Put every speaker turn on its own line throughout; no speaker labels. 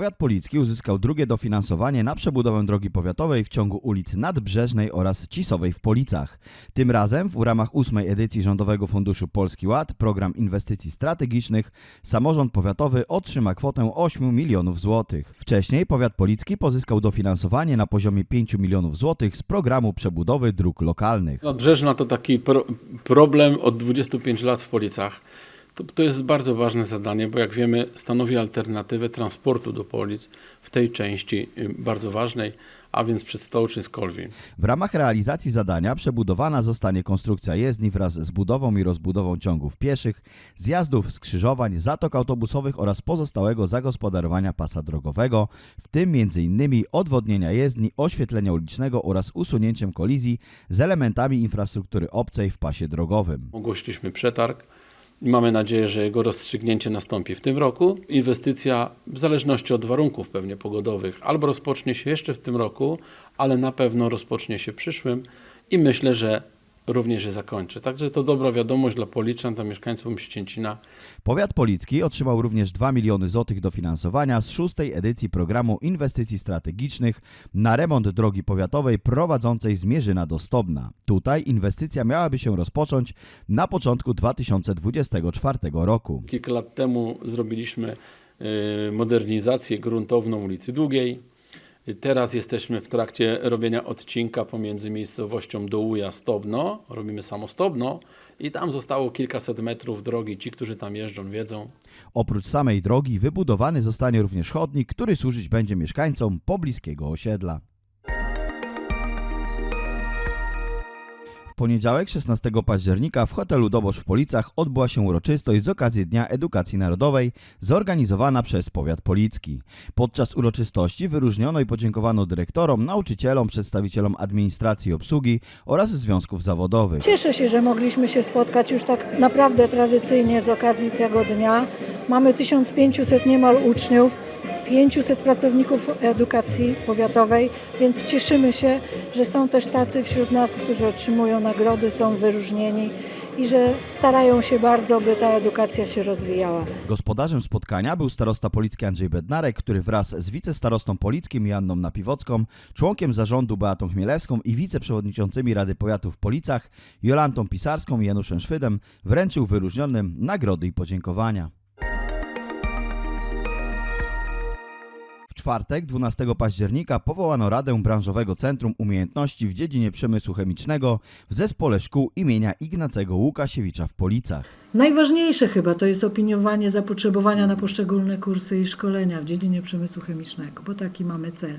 Powiat Policki uzyskał drugie dofinansowanie na przebudowę drogi powiatowej w ciągu ulicy Nadbrzeżnej oraz Cisowej w Policach. Tym razem w ramach ósmej edycji Rządowego Funduszu Polski Ład, program inwestycji strategicznych, samorząd powiatowy otrzyma kwotę 8 milionów złotych. Wcześniej powiat policki pozyskał dofinansowanie na poziomie 5 milionów złotych z programu przebudowy dróg lokalnych.
Nadbrzeżna to taki pro, problem od 25 lat w Policach. To, to jest bardzo ważne zadanie, bo jak wiemy stanowi alternatywę transportu do Polic w tej części y, bardzo ważnej, a więc przed Stołczy z Kolwi.
W ramach realizacji zadania przebudowana zostanie konstrukcja jezdni wraz z budową i rozbudową ciągów pieszych, zjazdów, skrzyżowań, zatok autobusowych oraz pozostałego zagospodarowania pasa drogowego, w tym m.in. odwodnienia jezdni, oświetlenia ulicznego oraz usunięciem kolizji z elementami infrastruktury obcej w pasie drogowym.
Ogłosiliśmy przetarg mamy nadzieję, że jego rozstrzygnięcie nastąpi w tym roku. Inwestycja w zależności od warunków pewnie pogodowych albo rozpocznie się jeszcze w tym roku, ale na pewno rozpocznie się przyszłym i myślę, że również się zakończy. Także to dobra wiadomość dla Policzan, dla mieszkańców Ścięcina.
Powiat Policki otrzymał również 2 miliony złotych dofinansowania z szóstej edycji programu inwestycji strategicznych na remont drogi powiatowej prowadzącej z Mierzyna do Stobna. Tutaj inwestycja miałaby się rozpocząć na początku 2024 roku.
Kilka lat temu zrobiliśmy y, modernizację gruntowną ulicy Długiej. Teraz jesteśmy w trakcie robienia odcinka pomiędzy miejscowością Dołuja Stobno, robimy samo Stobno i tam zostało kilkaset metrów drogi. Ci, którzy tam jeżdżą, wiedzą.
Oprócz samej drogi wybudowany zostanie również chodnik, który służyć będzie mieszkańcom pobliskiego osiedla. Poniedziałek 16 października w hotelu Dobosz w Policach odbyła się uroczystość z okazji Dnia Edukacji Narodowej zorganizowana przez Powiat Policki. Podczas uroczystości wyróżniono i podziękowano dyrektorom, nauczycielom, przedstawicielom administracji i obsługi oraz związków zawodowych.
Cieszę się, że mogliśmy się spotkać już tak naprawdę tradycyjnie z okazji tego dnia. Mamy 1500 niemal uczniów, 500 pracowników edukacji powiatowej, więc cieszymy się, że są też tacy wśród nas, którzy otrzymują nagrody, są wyróżnieni i że starają się bardzo, by ta edukacja się rozwijała.
Gospodarzem spotkania był starosta policki Andrzej Bednarek, który wraz z wicestarostą polickim Janną Napiwocką, członkiem zarządu Beatą Chmielewską i wiceprzewodniczącymi Rady Powiatu w Policach Jolantą Pisarską i Januszem Szwydem wręczył wyróżnionym nagrody i podziękowania. Czwartek, 12 października, powołano Radę Branżowego Centrum Umiejętności w dziedzinie przemysłu chemicznego w zespole szkół imienia Ignacego Łukasiewicza w Policach.
Najważniejsze chyba to jest opiniowanie zapotrzebowania na poszczególne kursy i szkolenia w dziedzinie przemysłu chemicznego, bo taki mamy cel.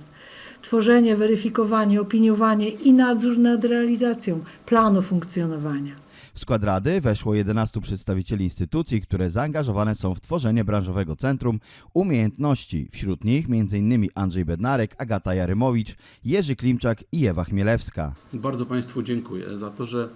Tworzenie, weryfikowanie, opiniowanie i nadzór nad realizacją planu funkcjonowania.
W skład rady weszło 11 przedstawicieli instytucji, które zaangażowane są w tworzenie branżowego centrum umiejętności. Wśród nich m.in. Andrzej Bednarek, Agata Jarymowicz, Jerzy Klimczak i Ewa Chmielewska.
Bardzo Państwu dziękuję za to, że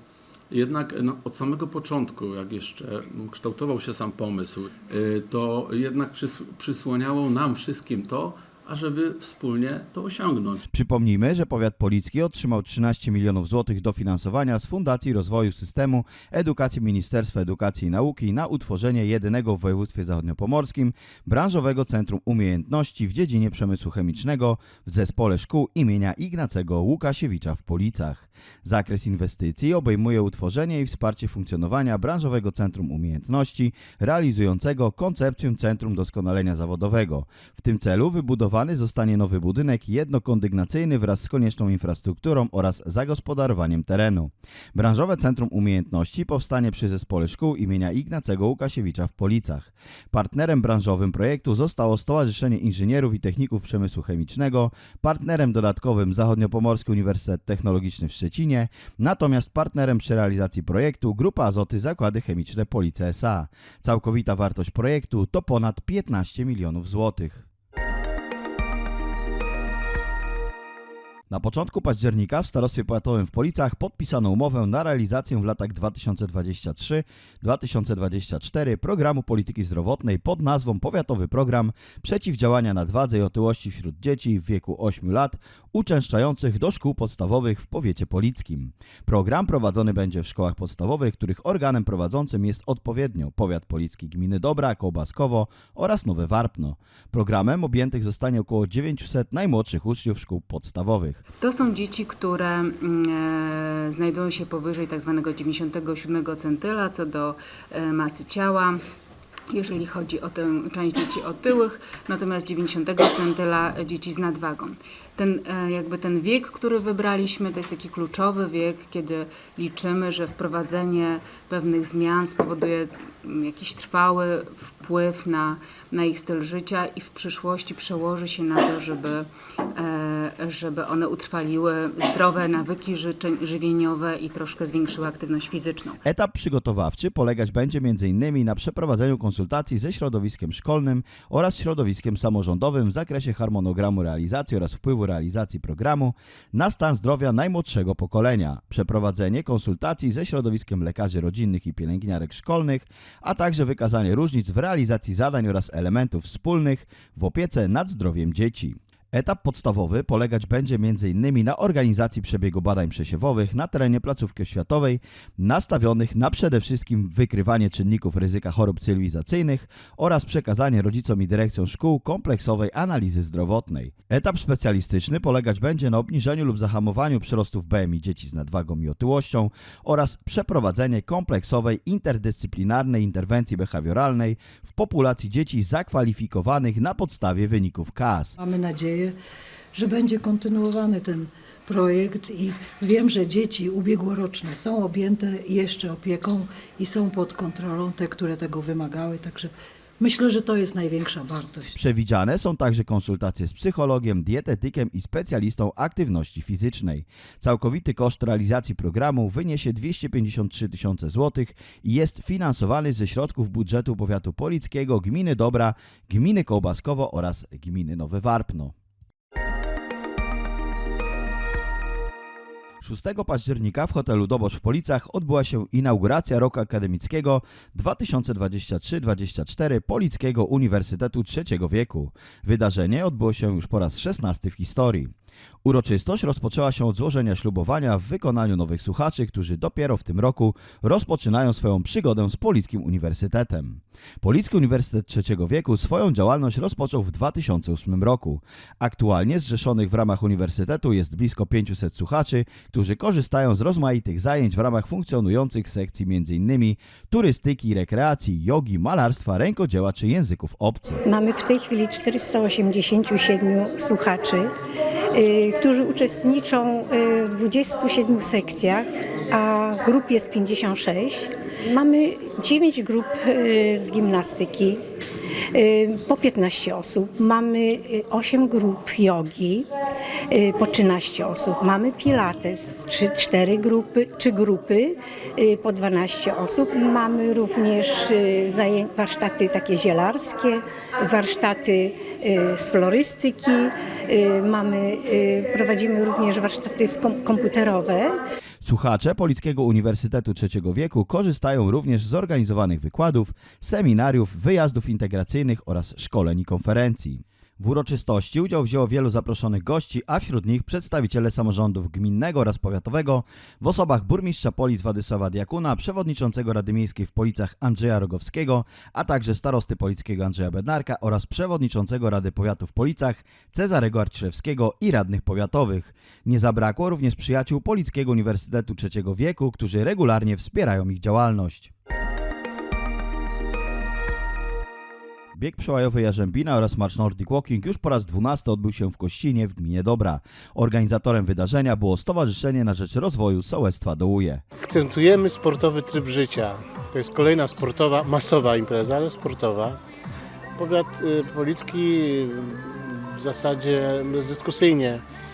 jednak no, od samego początku, jak jeszcze kształtował się sam pomysł, y, to jednak przys- przysłaniało nam wszystkim to, ażeby wspólnie to osiągnąć.
Przypomnijmy, że powiat policki otrzymał 13 milionów złotych dofinansowania z Fundacji Rozwoju Systemu Edukacji Ministerstwa Edukacji i Nauki na utworzenie jedynego w województwie zachodniopomorskim branżowego centrum umiejętności w dziedzinie przemysłu chemicznego w zespole szkół imienia Ignacego Łukasiewicza w Policach. Zakres inwestycji obejmuje utworzenie i wsparcie funkcjonowania branżowego centrum umiejętności realizującego koncepcję Centrum Doskonalenia Zawodowego. W tym celu zostanie nowy budynek jednokondygnacyjny wraz z konieczną infrastrukturą oraz zagospodarowaniem terenu. Branżowe Centrum Umiejętności powstanie przy zespole szkół imienia Ignacego Łukasiewicza w Policach. Partnerem branżowym projektu zostało Stowarzyszenie Inżynierów i Techników Przemysłu Chemicznego, partnerem dodatkowym Zachodniopomorski Uniwersytet Technologiczny w Szczecinie, natomiast partnerem przy realizacji projektu Grupa Azoty Zakłady Chemiczne Police SA. Całkowita wartość projektu to ponad 15 milionów złotych. Na początku października w Starostwie Powiatowym w Policach podpisano umowę na realizację w latach 2023-2024 programu polityki zdrowotnej pod nazwą Powiatowy Program Przeciwdziałania Nadwadze i Otyłości wśród dzieci w wieku 8 lat uczęszczających do szkół podstawowych w powiecie polickim. Program prowadzony będzie w szkołach podstawowych, których organem prowadzącym jest odpowiednio Powiat Policki Gminy Dobra, Kołbaskowo oraz Nowe Warpno. Programem objętych zostanie około 900 najmłodszych uczniów szkół podstawowych.
To są dzieci, które mm, e, znajdują się powyżej tak zwanego 97 centyla co do e, masy ciała. Jeżeli chodzi o tę część dzieci otyłych, natomiast 90 centyla dzieci z nadwagą. Ten, e, jakby ten wiek, który wybraliśmy, to jest taki kluczowy wiek, kiedy liczymy, że wprowadzenie pewnych zmian spowoduje mm, jakiś trwały wpływ na, na ich styl życia i w przyszłości przełoży się na to, żeby, e, żeby one utrwaliły zdrowe nawyki życzeń, żywieniowe i troszkę zwiększyły aktywność fizyczną.
Etap przygotowawczy polegać będzie m.in. na przeprowadzeniu konsultacji ze środowiskiem szkolnym oraz środowiskiem samorządowym w zakresie harmonogramu realizacji oraz wpływu realizacji programu na stan zdrowia najmłodszego pokolenia, przeprowadzenie konsultacji ze środowiskiem lekarzy rodzinnych i pielęgniarek szkolnych, a także wykazanie różnic w realizacji zadań oraz elementów wspólnych w opiece nad zdrowiem dzieci. Etap podstawowy polegać będzie m.in. na organizacji przebiegu badań przesiewowych na terenie placówki oświatowej, nastawionych na przede wszystkim wykrywanie czynników ryzyka chorób cywilizacyjnych oraz przekazanie rodzicom i dyrekcjom szkół kompleksowej analizy zdrowotnej. Etap specjalistyczny polegać będzie na obniżeniu lub zahamowaniu przyrostów BMI dzieci z nadwagą i otyłością oraz przeprowadzenie kompleksowej interdyscyplinarnej interwencji behawioralnej w populacji dzieci zakwalifikowanych na podstawie wyników KAS.
Mamy nadzieję, że będzie kontynuowany ten projekt i wiem, że dzieci ubiegłoroczne są objęte jeszcze opieką i są pod kontrolą te, które tego wymagały, także myślę, że to jest największa wartość.
Przewidziane są także konsultacje z psychologiem, dietetykiem i specjalistą aktywności fizycznej. Całkowity koszt realizacji programu wyniesie 253 tysiące złotych i jest finansowany ze środków budżetu powiatu polickiego, gminy Dobra, gminy Kołbaskowo oraz gminy Nowe Warpno. 6 października w hotelu Dobosz w Policach odbyła się inauguracja roku akademickiego 2023-2024 Polickiego Uniwersytetu Trzeciego Wieku. Wydarzenie odbyło się już po raz 16 w historii. Uroczystość rozpoczęła się od złożenia ślubowania w wykonaniu nowych słuchaczy, którzy dopiero w tym roku rozpoczynają swoją przygodę z Polickim Uniwersytetem. Policki Uniwersytet Trzeciego Wieku swoją działalność rozpoczął w 2008 roku. Aktualnie zrzeszonych w ramach uniwersytetu jest blisko 500 słuchaczy, którzy korzystają z rozmaitych zajęć w ramach funkcjonujących sekcji m.in. turystyki, rekreacji, jogi, malarstwa, rękodzieła czy języków obcych.
Mamy w tej chwili 487 słuchaczy, którzy uczestniczą y, w 27 sekcjach, a grup jest 56. Mamy 9 grup y, z gimnastyki, y, po 15 osób. Mamy y, 8 grup jogi, y, po 13 osób. Mamy pilates, 3, 4 grupy, 3 grupy, y, po 12 osób. Mamy również y, warsztaty takie zielarskie, warsztaty y, z florystyki. y, Mamy, y, prowadzimy również warsztaty komputerowe.
Słuchacze Polickiego Uniwersytetu Trzeciego Wieku korzystają również z organizowanych wykładów, seminariów, wyjazdów integracyjnych oraz szkoleń i konferencji. W uroczystości udział wzięło wielu zaproszonych gości, a wśród nich przedstawiciele samorządów gminnego oraz powiatowego w osobach burmistrza Polic Władysława Diakuna, przewodniczącego Rady Miejskiej w Policach Andrzeja Rogowskiego, a także starosty polickiego Andrzeja Bednarka oraz przewodniczącego Rady Powiatu w Policach Cezarego Arczewskiego i radnych powiatowych. Nie zabrakło również przyjaciół Polickiego Uniwersytetu Trzeciego Wieku, którzy regularnie wspierają ich działalność. Bieg przełajowy Jarzębina oraz Marsz Nordic Walking już po raz 12 odbył się w Kościnie w gminie Dobra. Organizatorem wydarzenia było Stowarzyszenie na Rzecz Rozwoju Sołectwa Dołuje.
Akcentujemy sportowy tryb życia. To jest kolejna sportowa, masowa impreza, ale sportowa. Powiat y, policki y, w zasadzie bezdyskusyjnie e,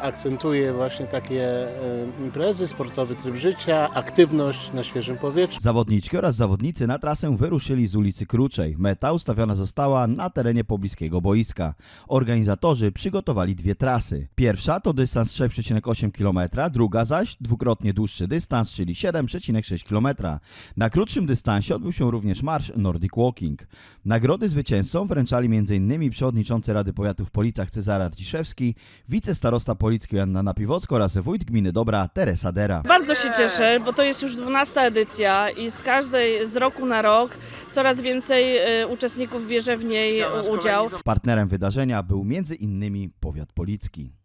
akcentuje właśnie takie e, imprezy, sportowy tryb życia, aktywność na świeżym powietrzu.
Zawodniczki oraz zawodnicy na trasę wyruszyli z ulicy Kruczej. Meta ustawiona została na terenie pobliskiego boiska. Organizatorzy przygotowali dwie trasy. Pierwsza to dystans 3,8 km, druga zaś dwukrotnie dłuższy dystans, czyli 7,6 km. Na krótszym dystansie odbył się również marsz Nordic Walking. Nagrody zwycięzcom wręczali m.in. przewodniczący Rady Powiatu w Policach Cezary Arciszewski, wicestarosta Policki Joanna Napiwocka oraz wójt gminy Dobra Teresa Dera.
Bardzo się cieszę, bo to jest już 12 edycja i z każdej, z roku na rok coraz więcej e, uczestników bierze w niej udział.
Partnerem wydarzenia był m.in. powiat policki.